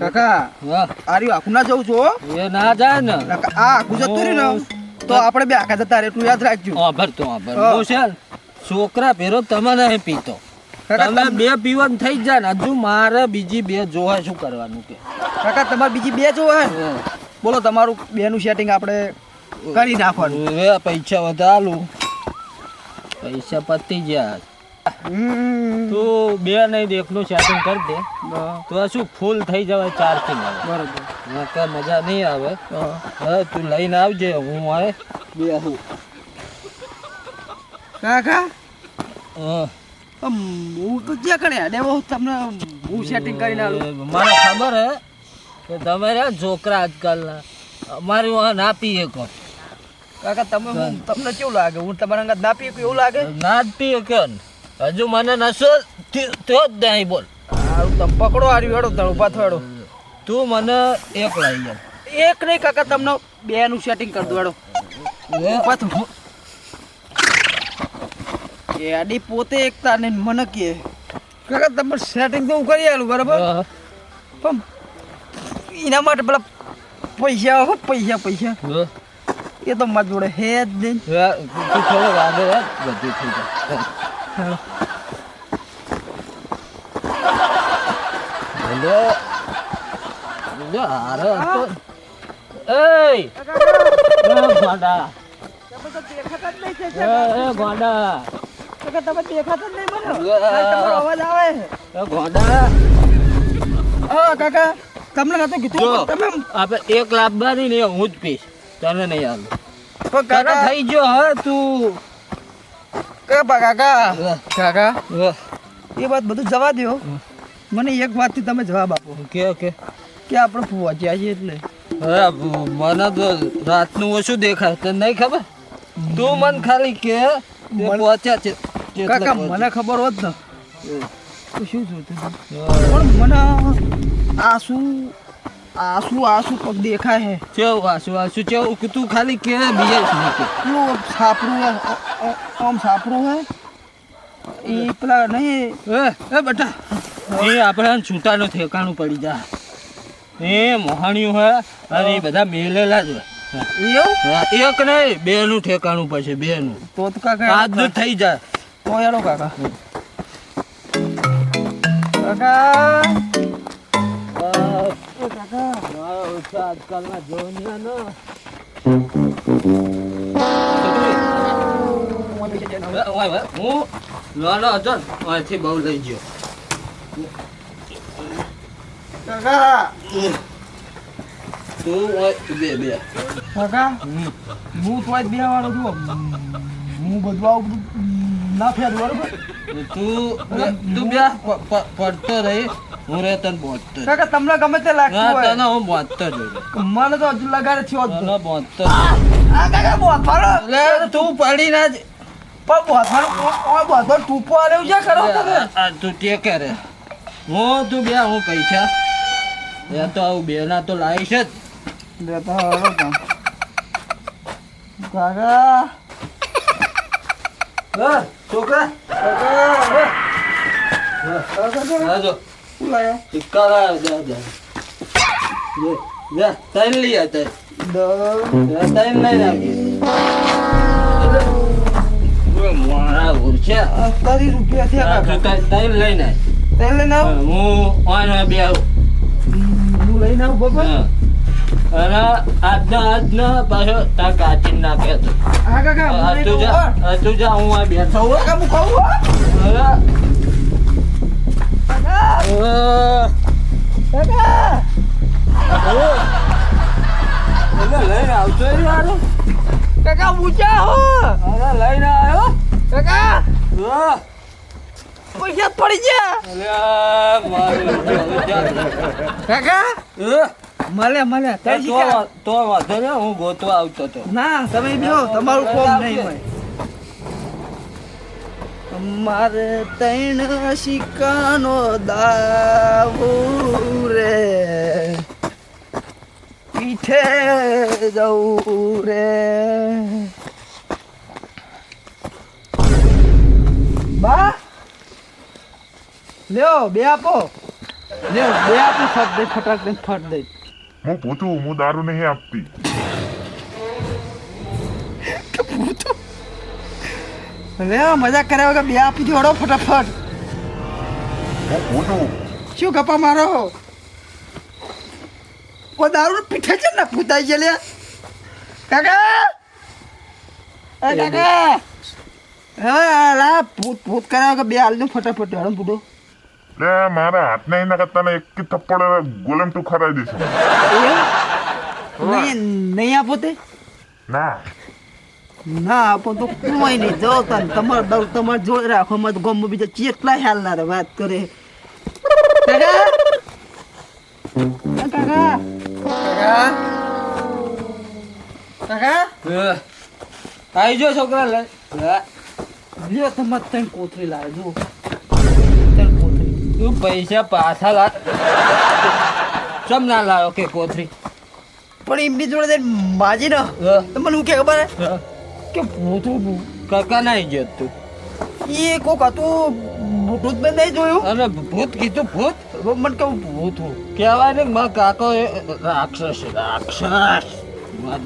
કાકા આર્યું આખું ના જવું છો એ ના જાય ને. આ આખું જતું રહ્યું ને તો આપણે બે આખા જતા એટલું યાદ રાખજો. આભાર તો આભાર. ને, છોકરા પેરો તમે નહીં પીતો. કાકા તમે બે પીવાનું થઈ જ જાય ને હજુ મારે બીજી બે જોવા શું કરવાનું કે. કાકા તમારે બીજી બે જોવા? બોલો તમારું બેનું સેટિંગ આપણે કરી નાખવાનું. પૈસા વધારું. પૈસા પતી ગયા. તું બે નહીં દેખનું સેટિંગ કરી દે. તો આ શું ફૂલ થઈ જવાય ચારથી બરાબર. મજા નહીં આવે. હવે તું લઈને આવજે હું આવે બે હું. કાકા? હા. હું તો જે કરે દેવો તમને હું સેટિંગ કરીને આવું મને ખબર હે કે તમે રે છોકરા આજકાલના. અમારી વાહ ના પીએ કો કાકા તમે હું તમને કેવું લાગે? હું તમારા અંગત ના પીએ એવું લાગે? ના જ પીએ કે હજુ મને નશો થયો થયો જ નહીં બોલ. તમે પકડો આર્યું હેડો તણ થયો તું મને એક લઈ જા. એક નહીં કાકા તમને બે નું સેટિંગ કરી દો હેડો. ઊભા થો એડી પોતે એકતા ને મને કે. કાકા તમે સેટિંગ તો હું કરી આલું બરાબર. પણ એના માટે પેલા પૈસા હો પૈસા પૈસા. એ તો મારા જોડે હે જ નહીં. થોડો વાંધો બધું થઈ જાય. હેલો એક લાભવાની ને હું જ પીશ તને નહીં આવે પણ કાકા થઈ ગયો હા કાકા. કાકા કાકા એ વાત બધું જવા દો મને એક વાતથી તમે જવાબ આપો. કે કે કે આપણે પહોંચ્યા છીએ એટલે. મને તો રાતનું ઓછું દેખાય. તો નહીં ખબર? તું મને ખાલી કે પહોંચ્યા છે. કાકા મને ખબર હોત ને. શું જોતું? પણ મને આસુ આસુ આસુ પગ દેખાય હે. ચેવ આસુ આસુ ચેવું? તું ખાલી કે બીજા જ કે પેલું સાપરું હે આમ સાપરું હે. એ પેલા નહીં એ એ બટા એ આપણે છૂટાનું ઠેકાણું પડી જા. એ મોહાણિયું હે અને એ બધા મેલેલા જ હોય એક નહીં બે નું ઠેકાણું પડશે બે નું તો આજ કાકા આજનું થઈ જાય. તો હેડો કાકા. કાકા. આ કાકા. ઓછા આજકાલના જોનિયા હું નાનો હતો અહીંથી બહુ લઈ ગયો. કાકા. તું બે બે. કાકા હું તો બે વાળો છું. હું બધું આવું ના ફેર બરોબર તું બે- તું બે પ- પ- પડતો રહી. હું રે તને બોતતો કાકા તમને ગમે તે લાગતું હોય. તને હું બોતતો જ હોય. મને તો હજુ લગાડે જ તને આ કાકા બોથારો લે તું પડી ના જ પણ બોથારો ઓ બોથારો ટૂંપો આલ્યો છે કરો તમે? આ તું ટેકે રે હું તું બે હું પૈસા. એ તો આવું બે ના તો લાવીશ જ. લેતા હવે કાકા. હા, છોકરા. કાકા હા જો. શું લાયા? સિક્કા લાવ દે દે લે લે તૈન લઈ આ તૈન તૈન લઈ આવી મારા ઉરછા અસ્તારી રૂપિયા થયા તૈન તૈન લઈને આય. તે લઈને આવ. હું ઓન બે આવું. હું આવું બરોબર? હા. અને આજના આજનો પાછો તા કાચી નાખે તો. હા કાકા હું તું જા આ તું જા હું આ બેઠો હું કહું કાકા લઈને આવતો યાર કાકા ઊંચા હો લઈને આવ્યો કાકા પૈસા પડી ગયા કાકા મળે મળે તો વાંધો ને હું ગોતવા આવતો હતો ના તમે તમારું કોમ નહીં હોય અમારે તૈણ શિકાનો દાવો રે. પીઠે જવું રે. બા, લ્યો, બે આપો. લ્યો, બે આપી, ફટ દે ફટાક દે ફટ દે હું પૂછું, હું દારૂ નહીં આપતી. હવે મજા મજાક કર્યા વગર બે આપી દો ફટાફટ. પૂછું શું ગપ્પા મારો? કોઈ દારૂ પીઠે છે ને પૂતાઈ છે લે કાકા એ કાકા? હવે આ લા ભૂત ભૂત કર્યા વગર બે હાલ દો ફટાફટ હેડો બુડો લે મારા હાથ નહીં ના કરતા એક થપ્પડ ગોલમ તું ખરાઈ દીધું નહીં નહીં આપો તે? ના. ના આપો તો કોઈ નહીં. જો તને તમારે દળ તમારે જોડે રાખો. મત ગમો બીજા હાલના રે વાત કરે. કાકા? કાકા? કાકા? કાકા? આવી જો છોકરા લે. લ્યો ત્રણ કોથરી લાવે જુઓ. ત્રણ તું પૈસા પાછા લા. ચમ ના લાવ્યો કે કોથરી પણ એમની જોડે માજી ને. હા. મને હું કે ખબર હે? કે ભૂતું કાકા નહીં ગયો તું. એ કોક હતું ભૂત મેં નહીં જોયું. અને ભૂત કીધું ભૂત? મને કહું ભૂત હું કહેવાય ને મારો કાકો રાક્ષસ રાક્ષસ.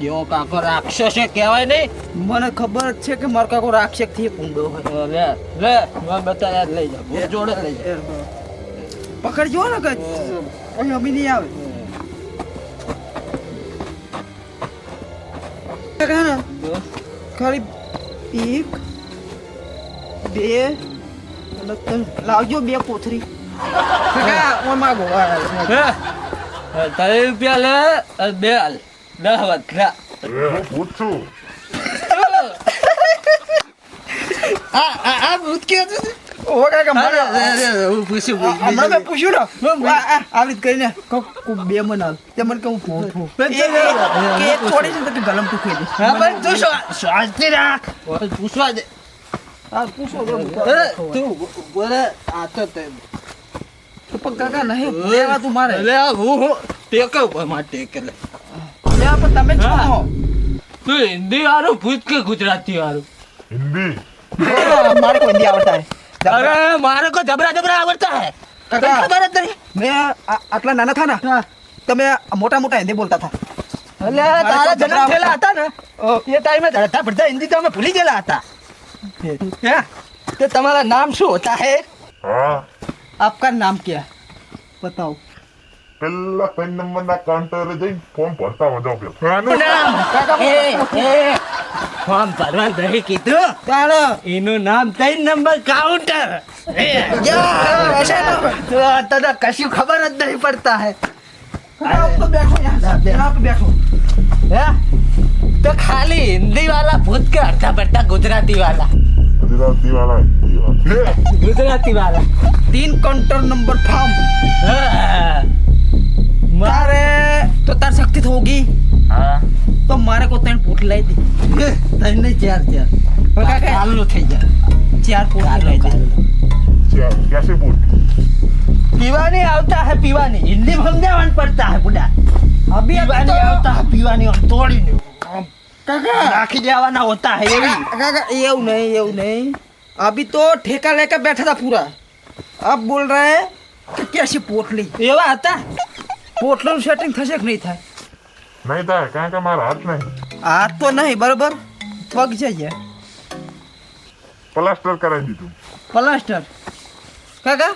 દેવો કાકો રાક્ષસ કહેવાય નહીં. મને ખબર છે કે મારો કાકો રાક્ષસથી કુંડો હતો લે લે મને બતાવ્યા લઈ જા જોડે લઈ જા. પકડજો ને કે અહીં અમી નહીં આવે. કાકા ખાલી એક બે અને ત્રણ લાવજો બે કોથરી માગો તારે રૂપિયા લે બે હાલ દસ વધરા હું પૂછું આ આ આ ભૂત કે ઓ કાકા મને હું પૂછ્યું હમણાં મેં પૂછ્યું ને. આ- આ- આવી રીતે કરીને કોક કોક બે મને હાલ. તે મને કહું ભૂત ભૂત. પણ એ- એ- એ થોડી છે કે ગલમ તું ખાઈ હા તું શાંતિ રાખ. પૂછવા દે. હા પૂછો તું બોલે આ તો તે પણ કાકા નહીં લેવા તું મારે. લે હું હું ટેકે ઉપરમાં ટેકે લે. પણ તમે છો. તું હિન્દી વાળું ભૂત કે ગુજરાતી વાળું હિન્દી? મારે કોઈ હિન્દી આવડતા અરે મારે કો જબરા જબરા આવડતા હે. કાકા. ખબર જ નહીં. મેં આટલા નાના થા ના તમે મોટા મોટા હિન્દી બોલતા થા. એટલે તારા જન્મ થયેલા હતા ને એ ટાઈમે ધડતા પડતા હિન્દી તો અમે ભૂલી ગયેલા હતા. તે તો તમારા નામ શું હોતા હે? હા. આપકા નામ ક્યા? બતાવો. પેલા પેન નંબર ના કાઉન્ટર જઈ ફોર્મ ભરતા મજા આવ્યો કાકા એ એ ફોર્મ ભરવા દહી કીધું. તારો. એનું નામ ત્રણ નંબર કાઉન્ટર તને કશું ખબર જ નહીં પડતા હે. તો ખાલી હિન્દી વાળા ભૂત કે અડધા પડતા ગુજરાતી વાળા ગુજરાતી વાળા ગુજરાતી વાળા તીન કાઉન્ટર નંબર ફોર્મ હા. મારે કો ત્રણ પોટ લઈ દે ત્રણ નહીં ચાર ચાર પણ કાકા ચાલુ થઈ જાય ચાર પોટ લઈ દે ચાર કેસે પોટ પીવાની આવતા હે પીવાની હિન્દી સમજાવવાનું પડતા હે બુડા અભી પીવાની આવતા હે પીવાની તોડીને કાકા રાખી દેવાના હોતા હે એવી કાકા એવું નહીં એવું નહીં अभी तो ठेका लेकर बैठा था पूरा अब बोल रहा है कि कैसे पोटली एवा आता पोटलो सेटिंग थे नहीं था નહીં થાય કારણ કે મારા હાથ નહીં હાથ તો નહીં બરોબર? પગ છે જે. પ્લાસ્ટર કરાવી દીધું. પ્લાસ્ટર? કાકા?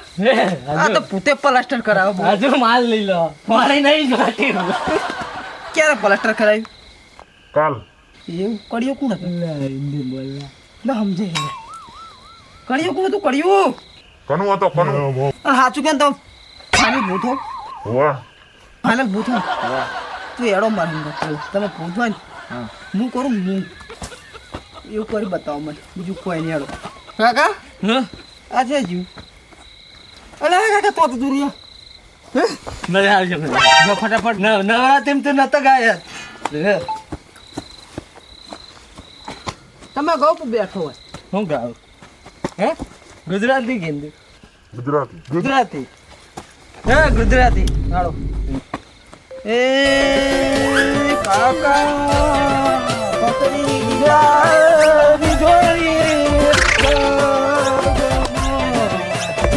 આ તો પોતે પ્લાસ્ટર કરાવો હજુ માલ લઈ લો. મારે નહીં જોતી ક્યારે પ્લાસ્ટર કરાવ્યું? કાલ. એવું? કડિયો કોણ બોલ ના સમજે કડિયો કોણ હતું? કડિયું? કનું હતો કનું. સાચું કેમ તો? ફાઇનલ ભૂત હો. વાહ ફાઇનલ ભૂત વાહ તું એડો મારી કરો તમે પૂછવા ને. હું. કરું હું. એવું કરી બતાવો મને. બીજું કોઈ નહીં એડો કાકા? આ છે જીવ. અલે કાકા તો દૂર તો નતા ગાય તમે ગૌ પર બેઠો હોય. હું ગાવ હે? ગુજરાતી હિન્દી ગુજરાતી. ગુજરાતી. હા ગુજરાતી. હાલો. એ કાકા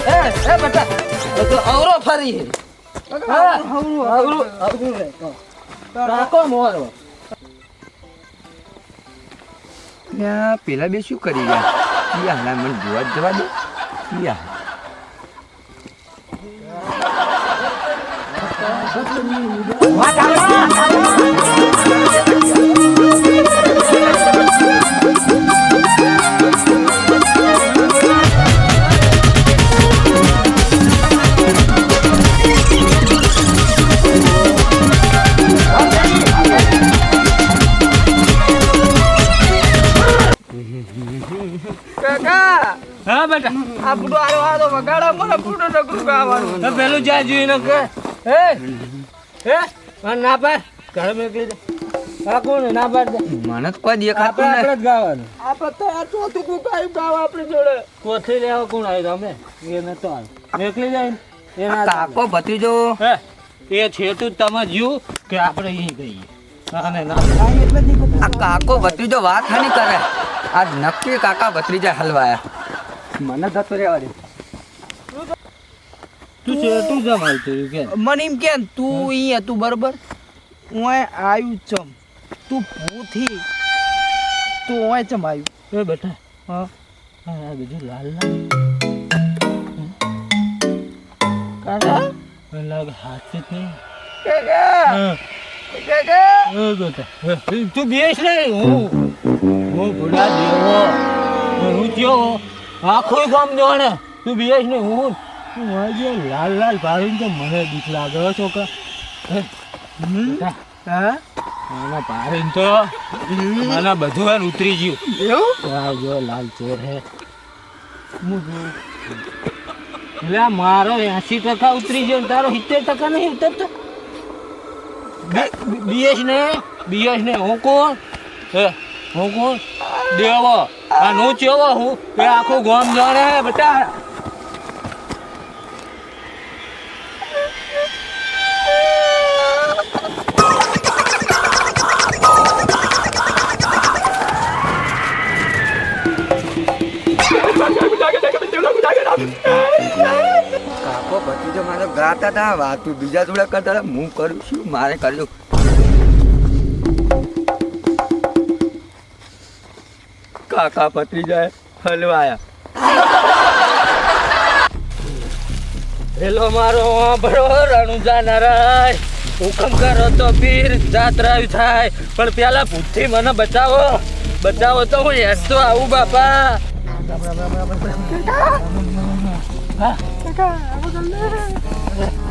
એ એ બેટા તો અવરો ફરી. હે. હવરું, અવરું અવરું રે મોરો ત્યાં પેલા બે શું કરી ગયા? યા મને જોવા જ જવા દે. યા. હા બેટા. આ બુડો આરો આરો વગાડો મને ફૂટો નકરું ગાવાનું તો પેલું જ્યાં જોઈને કે હે? હે? ના પાડ. ઘરે મેકલી દે. આ કોણ ના પાડ દે? મને તો કોઈ દેખાતું આપણે આપણે જ ગાવાનું. આ પત્તા આ ચોથું કુક આવ્યું ગાવા આપણી જોડે. કોથળી લેવા કોણ આવ્યું? તમે એ નતો આવ્યો. મેકલી જાય એ ના કાકો ભત્રીજો. હે? એ છેટું જ તમે જ્યું કે આપણે અહીં ગઈએ. ના આ નહીં કાકો ભત્રીજો વાત હાની કરે. આજ નક્કી કાકા ભત્રીજા હલવાયા. મને જતો રહેવા દે. તું છેટું જ તું કે. મને એમ કે તું અહીં હતું બરોબર? હું આવ્યું ચમ તું ભૂથી. તું ઓય ચમ આવ્યું એ બેટા હા. આ બધું લાલ લાલ. લાગે હાથ જ નહીં હા. તું બેસ ને હું. હું ભૂલા દેવો. હું થયો. આખું ગામ જોણે. તું બેસ ને હું. હું લાલ લાલ ભાવીને તો મને બીક લાગે હો છોકરા. હે, મને તો મને બધું એને ઉતરી ગયું. એવું? લાલ ચોર હે. એટલે મારો એસી ટકા ઉતરી ગયો તારો સિત્તેર ટકા નહીં ઉતરતો બીએસ ને? બીએસ ને હું કોણ? હે? હું કોણ? દેવો. આ નો ચેવો હું. એ આખું ગામ જાણે હે બેટા. કાકો ભત્રીજો મારે ગાતા હતા વાતું બીજા જોડે કરતા હું કરું છું, મારે કરજો. કાકા ભત્રીજાએ હલવાયા. હેલો, મારો ભરો રણુજા નારાય હુકમ કરો તો પીર જાત્રા થાય. પણ પેલા ભૂતથી મને બચાવો. બચાવો તો હું હેસતો આવું, બાપા. કાકા આ બધું લે.